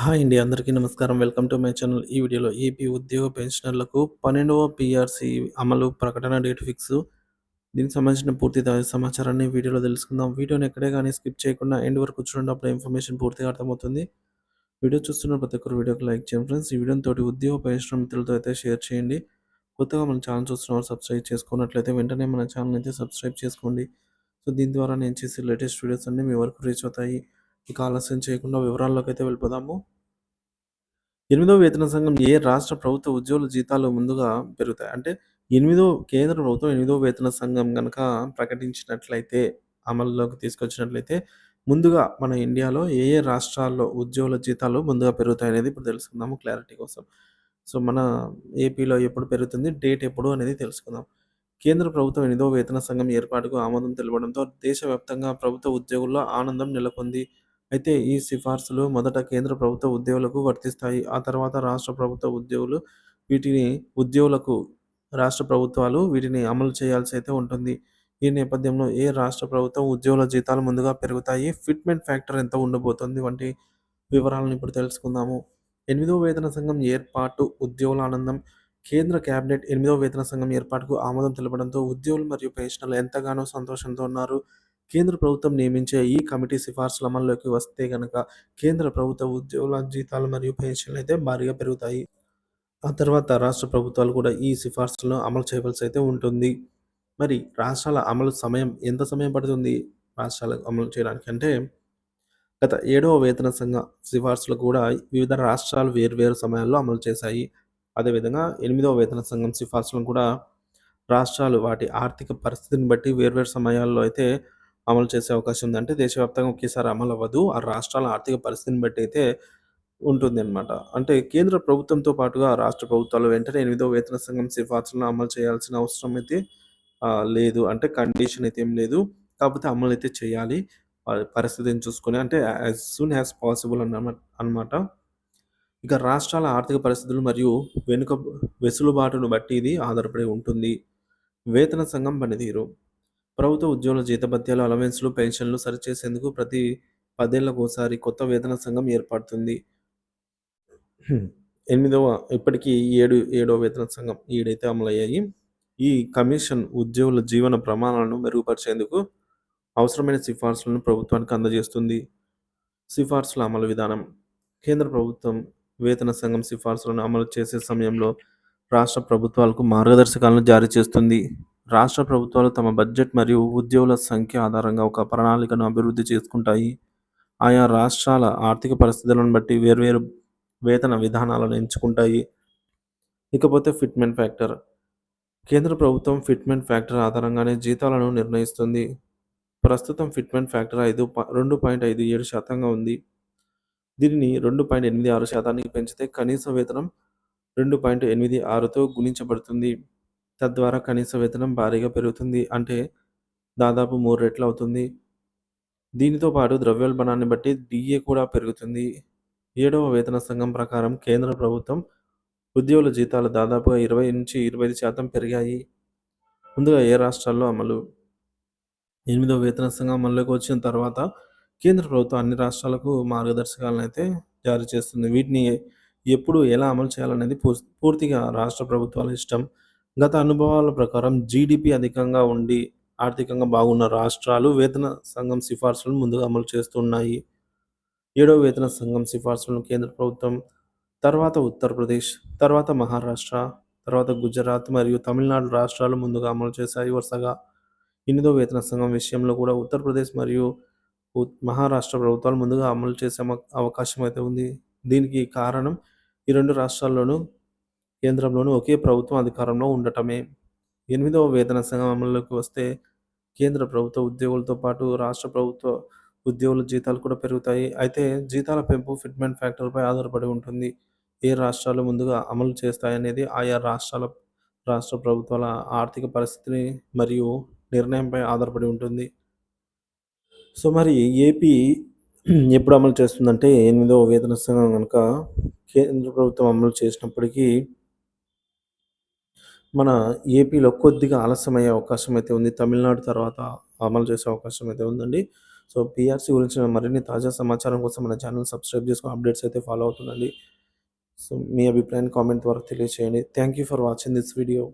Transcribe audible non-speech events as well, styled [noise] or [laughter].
Hi అండి. అందరికీ నమస్కారం. Welcome to my channel. ఈ వీడియోలో ఏపీ ఉద్యోగ పెన్షనర్లకు 12వ పీఆర్సీ అమలు ప్రకటన డేట్ ఫిక్స్. దీనికి సంబంధించిన పూర్తి సమాచారాన్ని వీడియోలో తెలుసుకుందాం. వీడియోని ఎక్కడే కానీ స్కిప్ చేయకుండా ఎండ్ వరకు చూడండి. అప్పుడు ఇన్ఫర్మేషన్ పూర్తిగా అర్థమవుతుంది. వీడియో చూస్తున్న ప్రతి ఒక్కరు వీడియోకి లైక్ చేయండి ఫ్రెండ్స్. ఈ వీడియోని తోటి ఉద్యోగ పెన్షనర్ మిత్రులతో అయితే షేర్ చేయండి. కొత్తగా మన ఛానల్ చూస్తున్నవారు సబ్స్క్రైబ్ చేసుకున్నట్లయితే వెంటనే మన ఛానల్ అయితే సబ్స్క్రైబ్ చేసుకోండి. సో దీని ద్వారా నేను చేసే లేటెస్ట్ వీడియోస్ అన్నీ మీ వరకు రీచ్ అవుతాయి. ఇక ఆలస్యం చేయకుండా వివరాల్లోకి అయితే వెళ్ళిపోదాము. ఎనిమిదో వేతన సంఘం ఏ రాష్ట్ర ప్రభుత్వ ఉద్యోగుల జీతాలు ముందుగా పెరుగుతాయి. అంటే ఎనిమిదో కేంద్ర ప్రభుత్వం ఎనిమిదో వేతన సంఘం కనుక ప్రకటించినట్లయితే, అమల్లోకి తీసుకొచ్చినట్లయితే, ముందుగా మన ఇండియాలో ఏ ఏ రాష్ట్రాల్లో ఉద్యోగుల జీతాలు ముందుగా పెరుగుతాయి అనేది ఇప్పుడు తెలుసుకుందాము క్లారిటీ కోసం. సో మన ఏపీలో ఎప్పుడు పెరుగుతుంది, డేట్ ఎప్పుడు అనేది తెలుసుకుందాం. కేంద్ర ప్రభుత్వం ఎనిమిదో వేతన సంఘం ఏర్పాటుకు ఆమోదం తెలపడంతో దేశవ్యాప్తంగా ప్రభుత్వ ఉద్యోగుల్లో ఆనందం నెలకొంది. అయితే ఈ సిఫార్సులు మొదట కేంద్ర ప్రభుత్వ ఉద్యోగులకు వర్తిస్తాయి. ఆ తర్వాత రాష్ట్ర ప్రభుత్వ ఉద్యోగులు వీటిని ఉద్యోగులకు రాష్ట్ర ప్రభుత్వాలు వీటిని అమలు చేయాల్సి అయితే ఉంటుంది. ఈ నేపథ్యంలో ఏ రాష్ట్ర ప్రభుత్వం ఉద్యోగుల జీతాలు ముందుగా పెరుగుతాయి, ఫిట్‌మెంట్ ఫ్యాక్టర్ ఎంత ఉండబోతోంది వంటి వివరాలను ఇప్పుడు తెలుసుకుందాము. ఎనిమిదో వేతన సంఘం ఏర్పాటు ఉద్యోగుల ఆనందం కేంద్ర కేబినెట్ ఎనిమిదో వేతన సంఘం ఏర్పాటుకు ఆమోదం తెలపడంతో ఉద్యోగులు మరియు పెన్షనర్లు ఎంతగానో సంతోషంతో ఉన్నారు. కేంద్ర ప్రభుత్వం నియమించే ఈ కమిటీ సిఫార్సులు అమల్లోకి వస్తే గనక కేంద్ర ప్రభుత్వ ఉద్యోగుల జీతాలు మరియు పెన్షన్లు అయితే భారీగా పెరుగుతాయి. ఆ తర్వాత రాష్ట్ర ప్రభుత్వాలు కూడా ఈ సిఫార్సులను అమలు చేయవలసి అయితే ఉంటుంది. మరి రాష్ట్రాల అమలు సమయం ఎంత సమయం పడుతుంది రాష్ట్రాలకు అమలు చేయడానికి అంటే గత ఏడవ వేతన సంఘ సిఫార్సులు కూడా వివిధ రాష్ట్రాలు వేర్వేరు సమయాల్లో అమలు చేశాయి. అదేవిధంగా ఎనిమిదవ వేతన సంఘం సిఫార్సులను కూడా రాష్ట్రాలు వాటి ఆర్థిక పరిస్థితిని బట్టి వేర్వేరు సమయాల్లో అయితే అమలు చేసే అవకాశం ఉందంటే దేశవ్యాప్తంగా ఒకేసారి అమలు అవ్వదు. ఆ రాష్ట్రాల ఆర్థిక పరిస్థితిని బట్టి అయితే ఉంటుంది అనమాట అంటే కేంద్ర ప్రభుత్వంతో పాటుగా రాష్ట్ర ప్రభుత్వాలు వెంటనే ఎనిమిదో వేతన సంఘం సిఫార్సులను అమలు చేయాల్సిన అవసరం అయితే లేదు. అంటే కండిషన్ అయితే ఏం లేదు. కాకపోతే అమలు అయితే చేయాలి. పరిస్థితిని చూసుకొని అంటే యాస్ సూన్ యాజ్ పాసిబుల్ అన్న అన్నమాట. ఇక రాష్ట్రాల ఆర్థిక పరిస్థితులు మరియు వెనుక వెసులుబాటును బట్టి ఇది ఆధారపడి ఉంటుంది. వేతన సంఘం పనితీరు ప్రభుత్వ ఉద్యోగుల జీతభత్యాలు, అలవెన్స్‌లు, పెన్షన్‌లు సరిచేసేందుకు ప్రతి పదేళ్ళకోసారి కొత్త వేతన సంఘం ఏర్పడుతుంది. [clears throat] ఎనిమిదవ ఇప్పటికీ ఏడు ఏడవ వేతన సంఘం ఏడైతే అమలయ్యాయి. ఈ కమిషన్ ఉద్యోగుల జీవన ప్రమాణాలను మెరుగుపరిచేందుకు అవసరమైన సిఫార్సులను ప్రభుత్వానికి అందజేస్తుంది. సిఫార్సుల అమలు విధానం కేంద్ర ప్రభుత్వం వేతన సంఘం సిఫార్సులను అమలు చేసే సమయంలో రాష్ట్ర ప్రభుత్వాలకు మార్గదర్శకాలను జారీ చేస్తుంది. రాష్ట్ర ప్రభుత్వాలు తమ బడ్జెట్ మరియు ఉద్యోగుల సంఖ్య ఆధారంగా ఒక ప్రణాళికను అభివృద్ధి చేసుకుంటాయి. ఆయా రాష్ట్రాల ఆర్థిక పరిస్థితులను బట్టి వేర్వేరు వేతన విధానాలను ఎంచుకుంటాయి. ఇకపోతే ఫిట్‌మెంట్ ఫ్యాక్టర్ కేంద్ర ప్రభుత్వం ఫిట్‌మెంట్ ఫ్యాక్టర్ ఆధారంగానే జీతాలను నిర్ణయిస్తుంది. ప్రస్తుతం ఫిట్‌మెంట్ ఫ్యాక్టర్ ఐదు ప రెండు పాయింట్ ఐదు ఏడు శాతంగా ఉంది. దీనిని రెండు పాయింట్ ఎనిమిది ఆరు శాతానికి పెంచితే కనీస వేతనం రెండు పాయింట్ ఎనిమిది ఆరుతో గుణించబడుతుంది. తద్వారా కనీస వేతనం భారీగా పెరుగుతుంది. అంటే దాదాపు మూడు రెట్లు అవుతుంది. దీనితో పాటు ద్రవ్యోల్బణాన్ని బట్టి డీఏ కూడా పెరుగుతుంది. ఏడవ వేతన సంఘం ప్రకారం కేంద్ర ప్రభుత్వం ఉద్యోగుల జీతాలు దాదాపుగా ఇరవై నుంచి ఇరవై ఐదు శాతం పెరిగాయి. ముందుగా ఏ రాష్ట్రాల్లో అమలు ఎనిమిదో వేతన సంఘం అమల్లోకి వచ్చిన తర్వాత కేంద్ర ప్రభుత్వం అన్ని రాష్ట్రాలకు మార్గదర్శకాలను అయితే జారీ చేస్తుంది. వీటిని ఎప్పుడు ఎలా అమలు చేయాలనేది పూర్తిగా రాష్ట్ర ప్రభుత్వాల ఇష్టం. గత అనుభవాల ప్రకారం జీడీపీ అధికంగా ఉండి ఆర్థికంగా బాగున్న రాష్ట్రాలు వేతన సంఘం సిఫార్సులను ముందుగా అమలు చేస్తున్నాయి. ఏడవ వేతన సంఘం సిఫార్సులను కేంద్ర ప్రభుత్వం, తర్వాత ఉత్తరప్రదేశ్, తర్వాత మహారాష్ట్ర, తర్వాత గుజరాత్ మరియు తమిళనాడు రాష్ట్రాలు ముందుగా అమలు చేశాయి వరుసగా. ఎనిమిదో వేతన సంఘం విషయంలో కూడా ఉత్తరప్రదేశ్ మరియు మహారాష్ట్ర ప్రభుత్వాలు ముందుగా అమలు చేసే అవకాశం అయితే ఉంది. దీనికి కారణం ఈ రెండు రాష్ట్రాల్లోనూ కేంద్రంలోనూ ఒకే ప్రభుత్వం అధికారంలో ఉండటమే. ఎనిమిదవ వేతన సంఘం అమలులోకి వస్తే కేంద్ర ప్రభుత్వ ఉద్యోగులతో పాటు రాష్ట్ర ప్రభుత్వ ఉద్యోగుల జీతాలు కూడా పెరుగుతాయి. అయితే జీతాల పెంపు ఫిట్‌మెంట్ ఫ్యాక్టర్‌పై ఆధారపడి ఉంటుంది. ఏ రాష్ట్రాలు ముందుగా అమలు చేస్తాయనేది ఆయా రాష్ట్రాల రాష్ట్ర ప్రభుత్వాల ఆర్థిక పరిస్థితిని మరియు నిర్ణయంపై ఆధారపడి ఉంటుంది. సో మరి ఏపీ ఎప్పుడు అమలు చేస్తుందంటే ఎనిమిదవ వేతన సంఘం కనుక కేంద్ర ప్రభుత్వం అమలు చేసినప్పటికీ మన ఏపీలో కొద్దిగా ఆలస్యమయ్యే అవకాశం అయితే ఉంది. తమిళనాడు తర్వాత అమలు చేసే అవకాశం అయితే ఉందండి. సో పీఆర్సీ గురించి మరిన్ని తాజా సమాచారం కోసం మన ఛానల్ సబ్స్క్రైబ్ చేసుకొని అప్డేట్స్ అయితే ఫాలో అవుతుందండి సో మీ అభిప్రాయాన్ని కామెంట్ ద్వారా తెలియజేయండి thank you for watching this video